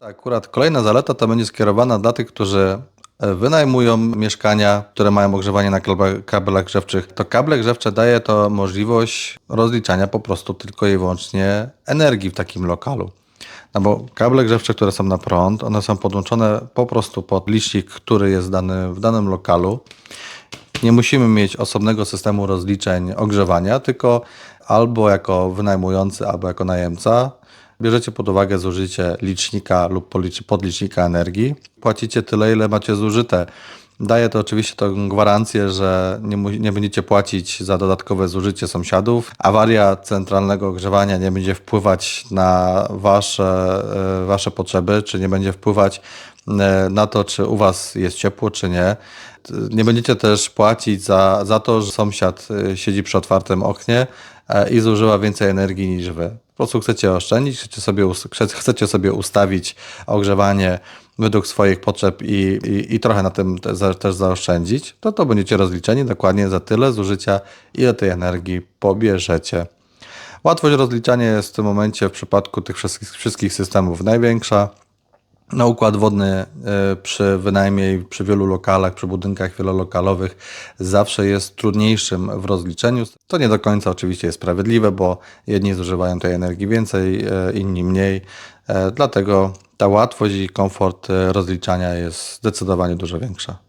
Akurat kolejna zaleta to będzie skierowana dla tych, którzy e, wynajmują mieszkania, które mają ogrzewanie na kablach, grzewczych. To kable grzewcze daje to możliwość rozliczania po prostu tylko i wyłącznie energii w takim lokalu. No bo kable grzewcze, które są na prąd, one są podłączone po prostu pod licznik, który jest dany w danym lokalu. Nie musimy mieć osobnego systemu rozliczeń ogrzewania, tylko albo jako wynajmujący, albo jako najemca bierzecie pod uwagę zużycie licznika lub podlicznika energii. Płacicie tyle, ile macie zużyte. Daje to oczywiście tą gwarancję, że nie, nie będziecie płacić za dodatkowe zużycie sąsiadów. Awaria centralnego ogrzewania nie będzie wpływać na wasze, e, wasze potrzeby, czy nie będzie wpływać e, na to, czy u was jest ciepło, czy nie. Nie będziecie też płacić za, za to, że sąsiad e, siedzi przy otwartym oknie i zużywa więcej energii niż wy. Po prostu chcecie oszczędzić, chcecie sobie, chcecie sobie ustawić ogrzewanie według swoich potrzeb i, i, i trochę na tym te, za, też zaoszczędzić, to to będziecie rozliczeni dokładnie za tyle zużycia, ile tej energii pobierzecie. Łatwość rozliczania jest w tym momencie w przypadku tych wszystkich, wszystkich systemów największa. No, układ wodny e, przy wynajmie przy wielu lokalach, przy budynkach wielolokalowych zawsze jest trudniejszym w rozliczeniu. To nie do końca oczywiście jest sprawiedliwe, bo jedni zużywają tej energii więcej, e, inni mniej. E, Dlatego ta łatwość i komfort rozliczania jest zdecydowanie dużo większa.